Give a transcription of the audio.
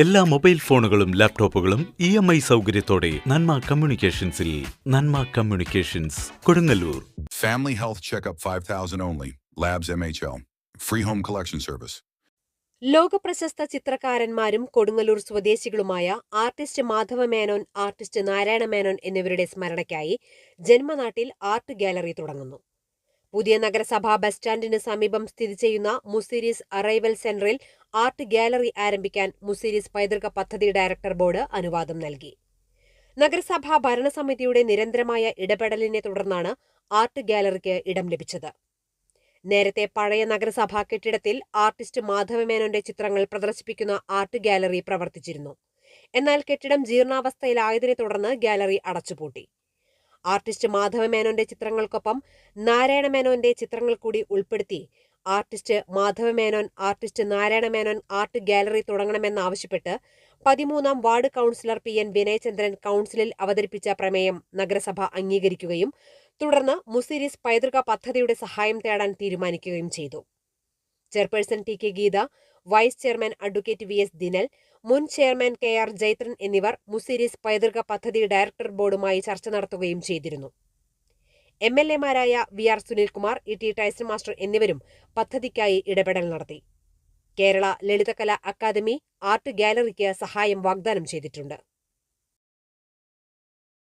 എല്ലാ മൊബൈൽ ഫോണുകളും ലാപ്ടോപ്പുകളും ഇ എം ഐ സൗകര്യത്തോടെ Nanma കമ്മ്യൂണിക്കേഷൻസിൽ Nanma communications Kodungallur. Family health Family Health Checkup 5000 only. Labs free home collection service ലോക ലോകപ്രശസ്ത ചിത്രകാരന്മാരും കൊടുങ്ങല്ലൂർ സ്വദേശികളുമായ ആർട്ടിസ്റ്റ് മാധവ മേനോൻ ആർട്ടിസ്റ്റ് നാരായണ മേനോൻ എന്നിവരുടെ സ്മരണയ്ക്കായി ജന്മനാട്ടിൽ ആർട്ട് ഗാലറി തുടങ്ങുന്നു. പുതിയ നഗരസഭാ ബസ് സ്റ്റാൻഡിന് സമീപം സ്ഥിതി ചെയ്യുന്ന മുസീരീസ് അറൈവൽ സെന്ററിൽ ആർട്ട് ഗാലറി ആരംഭിക്കാൻ മുസീരീസ് പൈതൃക പദ്ധതി ഡയറക്ടർ ബോർഡ് അനുവാദം നൽകി. നഗരസഭാ ഭരണസമിതിയുടെ നിരന്തരമായ ഇടപെടലിനെ തുടർന്നാണ് ആർട്ട് ഗാലറിക്ക് ഇടം ലഭിച്ചത്. നേരത്തെ പഴയ നഗരസഭാ കെട്ടിടത്തിൽ ആർട്ടിസ്റ്റ് മാധവമേനോന്റെ ചിത്രങ്ങൾ പ്രദർശിപ്പിക്കുന്ന ആർട്ട് ഗാലറി പ്രവർത്തിച്ചിരുന്നു. എന്നാൽ കെട്ടിടം ജീർണാവസ്ഥയിലായതിനെ തുടർന്ന് ഗാലറി അടച്ചുപൂട്ടി. ആർട്ടിസ്റ്റ് മാധവ മേനോന്റെ ചിത്രങ്ങൾക്കൊപ്പം നാരായണ മേനോന്റെ ചിത്രങ്ങൾ കൂടി ഉൾപ്പെടുത്തി. Artist Madhava Menon artist Narayana Menon art gallery തുടങ്ങണമെന്നാവശ്യപ്പെട്ട് പതിമൂന്നാം ward councillor P N Vinayachandran കൗൺസിലിൽ അവതരിപ്പിച്ച പ്രമേയം നഗരസഭ അംഗീകരിക്കുകയും തുടർന്ന് മുസിരിസ് പൈതൃക പദ്ധതിയുടെ സഹായം തേടാൻ തീരുമാനിക്കുകയും ചെയ്തു. Chairperson T K Geetha vice chairman advocate V S Dinal മുൻ ചെയർമാൻ കെ ആർ ജൈത്രൻ എന്നിവർ മുസിരീസ് പൈതൃക പദ്ധതി ഡയറക്ടർ ബോർഡുമായി ചർച്ച നടത്തുകയും ചെയ്തിരുന്നു. M L എമാരായ V R Sunilkumar E T Tyson master എന്നിവരും പദ്ധതിക്കായി ഇടപെടൽ നടത്തി. കേരള ലളിതകലാ അക്കാദമി ആർട്ട് ഗാലറിക്ക് സഹായം വാഗ്ദാനം ചെയ്തിട്ടുണ്ട്.